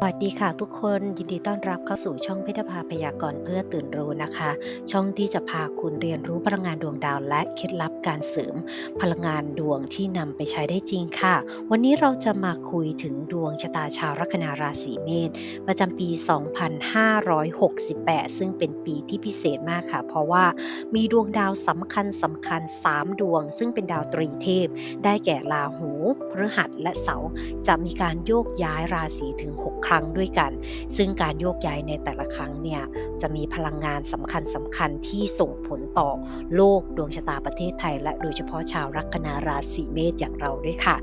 สวัสดีค่ะทุกคนยินดีต้อนรับเข้าสู่ช่องเพชรภาพยากรณ์เพื่อตื่นรู้นะคะ ช่องที่จะพาคุณเรียนรู้พลังงานดวงดาวและเคล็ดลับการเสริม พลังงานดวงที่นำไปใช้ได้จริงค่ะ วันนี้เราจะมาคุยถึงดวงชะตาชาวลัคนาราศีเมษประจำปี 2568 ซึ่งเป็นปีที่พิเศษมากค่ะ เพราะว่ามีดวงดาวสำคัญสำคัญ 3 ดวง ซึ่งเป็นดาวตรีเทพ ได้แก่ราหูพฤหัสและเสาร์จะมีการโยกย้ายราศีถึง 6ครั้งด้วยกัน ซึ่งการโยกย้ายในแต่ละครั้งเนี่ยจะมีพลังงานสำคัญสำคัญที่ส่งผลต่อโลกดวงชะตาประเทศไทย และโดยเฉพาะชาวลัคนาราศีเมษอย่างเราด้วยค่ะ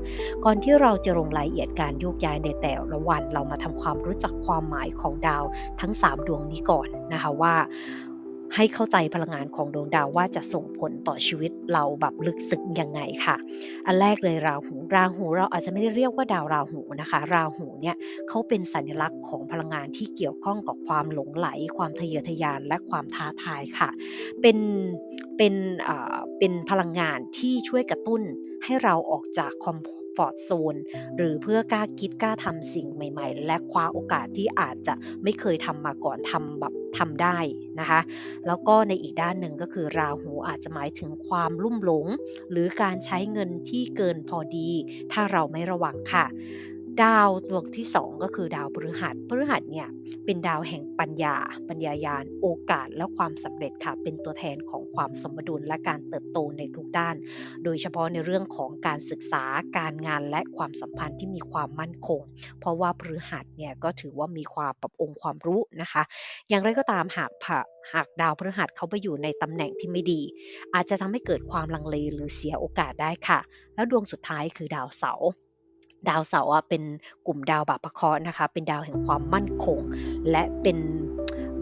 ก่อนที่เราจะลงรายละเอียดการโยกย้ายในแต่ละวัน เรามาทำความรู้จักความหมายของดาวทั้ง 3 ดวงนี้ก่อนนะคะว่า ให้เข้าใจพลังงานของดวงดาวว่าจะส่งผลต่อชีวิตเราแบบลึกซึ้งยังไงค่ะ อันแรกเลยราหูราหูเราอาจจะไม่ได้เรียกว่าดาวราหูนะคะ ราหูเนี่ยเขาเป็นสัญลักษณ์ของพลังงานที่เกี่ยวข้องกับความหลงไหล ความทะเยอทะยานและความท้าทายค่ะ เป็นเป็นอ่าเป็นพลังงานที่ช่วยกระตุ้นให้เราออกจากคอม ฟอร์ตโซนหรือเพื่อกล้าคิดกล้าทำสิ่งใหม่ ๆ และคว้าโอกาสที่อาจจะไม่เคยทำมาก่อนทำแบบทำได้นะคะ แล้วก็ในอีกด้านหนึ่งก็คือราหูอาจจะหมายถึงความลุ่มหลง หรือการใช้เงินที่เกินพอดี ถ้าเราไม่ระวังค่ะ ดาวดวงที่ 2 ก็คือดาวพฤหัสพฤหัสเนี่ยเป็นดาวแห่งปัญญา ปัญญายาณโอกาสและความสำเร็จค่ะ เป็นตัวแทนของความสมดุลและการเติบโตในทุกด้าน โดยเฉพาะในเรื่องของการศึกษาการงานและความสัมพันธ์ที่มีความมั่นคง เพราะว่าพฤหัสเนี่ยก็ถือว่ามีความแบบองค์ความรู้นะคะ อย่างไรก็ตามหากผะหากดาวพฤหัสเขาไปอยู่ในตำแหน่งที่ไม่ดี อาจจะทำให้เกิดความลังเลหรือเสียโอกาสได้ค่ะ แล้วดวงสุดท้ายคือดาวเสาร์ ดาวเสาร์อะเป็นกลุ่มดาวบาปเคราะห์นะคะ เป็นดาวแห่งความมั่นคง และเป็น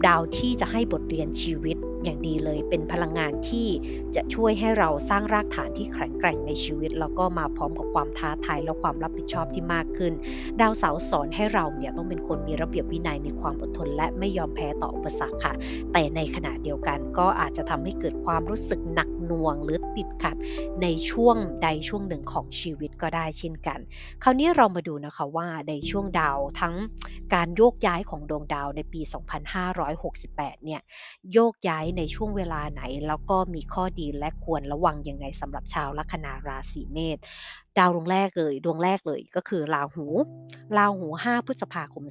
ดาวที่จะให้บทเรียนชีวิตอย่างดีเลย เป็นพลังงานที่จะช่วยให้เราสร้างรากฐานที่แข็งแกร่งในชีวิต แล้วก็มาพร้อมกับความท้าทายและความรับผิดชอบที่มากขึ้น ดาวเสาร์สอนให้เราเนี่ยต้องเป็นคนมีระเบียบวินัยมีความอดทน และไม่ยอมแพ้ต่ออุปสรรคค่ะ แต่ในขณะเดียวกันก็อาจจะทำให้เกิดความรู้สึกหนัก น่วงหรือติดขัดในช่วงใดช่วงหนึ่งของชีวิตก็ได้เช่นกัน คราวนี้เรามาดูนะคะว่าในช่วงดาวทั้งการโยกย้ายของดวงดาวในปี 2568 เนี่ยโยกย้ายในช่วงเวลาไหน แล้วก็มีข้อดีและควรระวังยังไงสำหรับชาวลัคนาราศีเมษดาวดวงแรกเลยดวงแรกเลยก็คือราหู ราหู 5 พฤษภาคม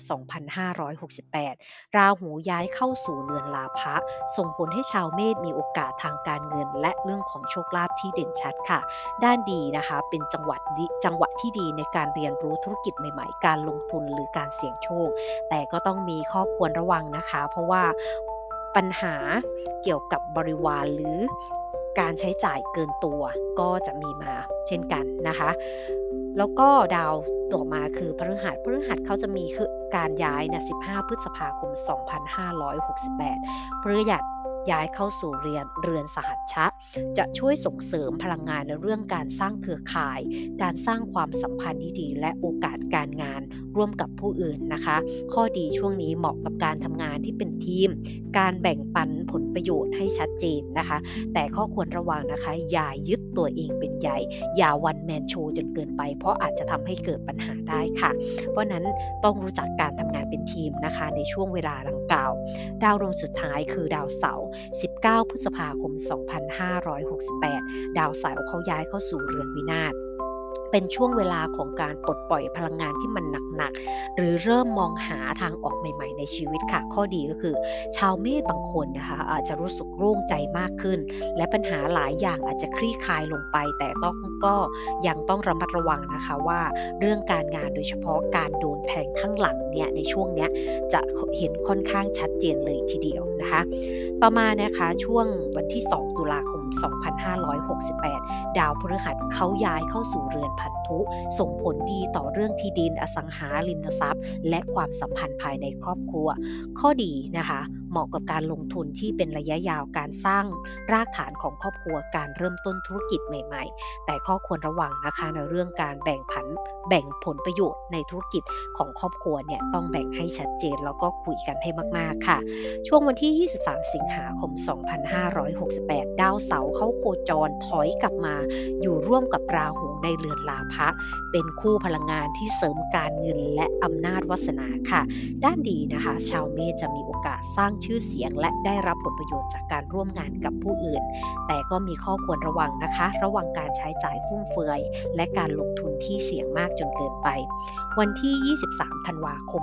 2568 ราหูย้ายเข้าสู่เรือนลาภะส่งผลให้ชาวเมษมีโอกาสทางการเงิน และเรื่องของโชคลาภที่เด่นชัดค่ะ ด้านดีนะคะเป็นจังหวัดจังหวะที่ดีในการเรียนรู้ธุรกิจใหม่ ๆ การลงทุนหรือการเสี่ยงโชค แต่ก็ต้องมีข้อควรระวังนะคะ เพราะว่าปัญหาเกี่ยวกับบริวารหรือการใช้จ่ายเกินตัวก็จะมีมาเช่นกันนะคะ แล้วก็ดาวต่อมาคือพฤหัสพฤหัสเขาจะมีคือการย้ายนี่ย15 พฤษภาคม 2568 พฤหัส ย้ายเข้าสู่เรียนเรือนสหัชชะ จะช่วยส่งเสริมพลังงานในเรื่องการสร้างเครือข่าย การสร้างความสัมพันธ์ที่ดี และโอกาสการงานร่วมกับผู้อื่นนะคะ ข้อดีช่วงนี้เหมาะกับการทำงานที่เป็นทีม การแบ่งปันผลประโยชน์ให้ชัดเจนนะคะ แต่ข้อควรระวังนะคะ อย่ายึดตัวเองเป็นใหญ่ อย่าวันแมนโชว์จนเกินไป เพราะอาจจะทำให้เกิดปัญหาได้ค่ะ เพราะนั้นต้องรู้จักการทำงานเป็นทีมนะคะ ในช่วงเวลาดังก่าๆ ดาวดวงสุดท้ายคือดาวเสาร์ 19 พฤษภาคม 2568 ดาวเสาร์เขาย้ายเข้าสู่เรือนวินาศ เป็นช่วงเวลาของการปลดปล่อยพลังงานที่มันหนักๆ หรือเริ่มมองหาทางออกใหม่ๆ ในชีวิตค่ะ ข้อดีก็คือ ชาวเมษบางคนนะคะอาจจะรู้สึกโล่งใจมากขึ้น และปัญหาหลายอย่างอาจจะคลี่คลายลงไป แต่ต้องก็ยังต้องระมัดระวังนะคะว่าเรื่องการงานโดยเฉพาะการโดนแทงข้างหลังเนี่ยในช่วงเนี้ยจะเห็นค่อนข้างชัดเจนเลยทีเดียวนะคะ ต่อมานะคะช่วงวันที่ 2 ตุลาคม 2568 ดาวพฤหัสเขาย้ายเข้าสู่เรือนพนธุ ส่งผลดีต่อเรื่องที่ดินอสังหาริมทรัพย์ และความสัมพันธ์ภายในครอบครัว ข้อดีนะคะ เหมาะกับการลงทุนที่เป็นระยะยาวการสร้างรากฐานของครอบครัวการเริ่มต้นธุรกิจใหม่ ๆ แต่ข้อควรระวังนะคะในเรื่องการแบ่งผันแบ่งผลประโยชน์ในธุรกิจของครอบครัวเนี่ยต้องแบ่งให้ชัดเจนแล้วก็คุยกันให้มาก ๆ ค่ะ ช่วงวันที่ 23 สิงหาคม 2568 ดาวเสาร์เข้าโคจรถอยกลับมาอยู่ร่วมกับราหู ในเรือนลาภะเป็นคู่พลังงานที่เสริมการเงินและอำนาจวาสนาค่ะ ด้านดีนะคะ ชาวเมษจะมีโอกาสสร้างชื่อเสียง และได้รับผลประโยชน์จากการร่วมงานกับผู้อื่น แต่ก็มีข้อควรระวังนะคะ ระวังการใช้จ่ายฟุ่มเฟือย และการลงทุนที่เสี่ยงมากจนเกินไป วันที่ 23 ธันวาคม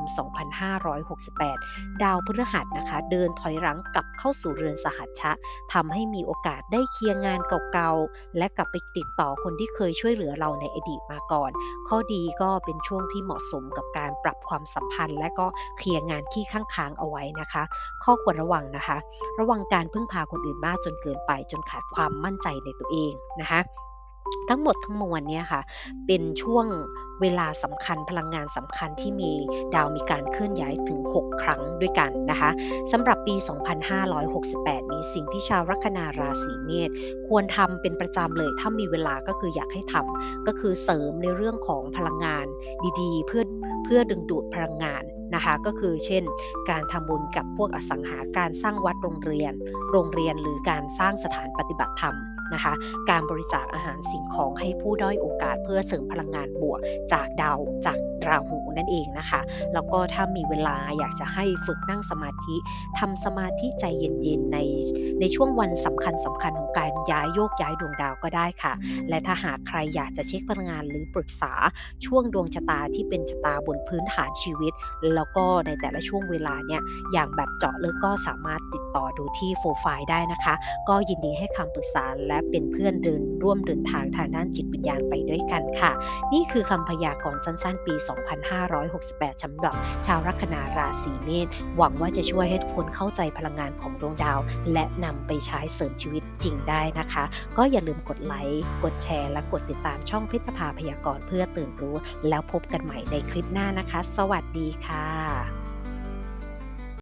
2568 ดาวพฤหัสนะคะ เดินถอยหลังกลับเข้าสู่เรือนสหัชชะทำให้มีโอกาสได้เคลียร์งานเก่าๆและกลับไปติดต่อคนที่เคยช่วยเหลือเราในอดีตมาก่อน ข้อดีก็เป็นช่วงที่เหมาะสมกับการปรับความสัมพันธ์ และก็เคลียร์งานที่ข้างค้างเอาไว้นะคะ ข้อควรระวังนะคะ ระวังการพึ่งพาคนอื่นมากจนเกินไปจนขาดความมั่นใจในตัวเองนะคะ ทั้งหมดทั้งมวลเนี่ยค่ะเป็นช่วงเวลาสำคัญพลังงานสำคัญที่มีดาวมีการเคลื่อนย้ายถึง 6 ครั้งด้วยกันนะคะสำหรับปี 2568 นี้สิ่งที่ชาวลัคนาราศีเมษควรทำเป็นประจำเลยถ้ามีเวลาก็คืออยากให้ทำก็คือเสริมในเรื่องของพลังงานดีๆ เพื่อเพื่อดึงดูดพลังงาน นะคะ ก็คือเช่น การทำบุญกับพวกอสังหาการสร้างวัดโรงเรียน โรงเรียนหรือการสร้างสถานปฏิบัติธรรมนะคะ การบริจาคอาหารสิ่งของให้ผู้ด้อยโอกาสเพื่อเสริมพลังงานบวกจากดาวจากราหูนั่นเองนะคะ แล้วก็ถ้ามีเวลาอยากจะให้ฝึกนั่งสมาธิทำสมาธิใจเย็นๆในในช่วงวันสำคัญสำคัญของการย้ายโยกย้ายดวงดาวก็ได้ค่ะ และถ้าหากใครอยากจะเช็คพลังงานหรือปรึกษาช่วงดวงชะตาที่เป็นชะตาบนพื้นฐานชีวิต แล้วก็ในแต่ละช่วงเวลาเนี่ยอย่างแบบเจาะลึกก็สามารถติดต่อดูที่โฟไฟล์ได้นะคะ ก็ยินดีให้คำปรึกษาและเป็นเพื่อนเดินร่วมเดินทางทางด้านจิตวิญญาณไปด้วยกันค่ะ นี่คือคำพยากรณ์สั้น ๆ ปี2568ฉบับชาวลัคนาราศีเมษหวังว่าจะช่วยให้ทุกคนเข้าใจพลังงานของดวงดาว และนำไปใช้เสริมชีวิตจริงได้นะคะ ก็อย่าลืมกดไลค์ กดแชร์ และกดติดตามช่องพิธภาพยากรณ์เพื่อตื่นรู้ แล้วพบกันใหม่ในคลิปหน้านะคะ สวัสดีค่ะ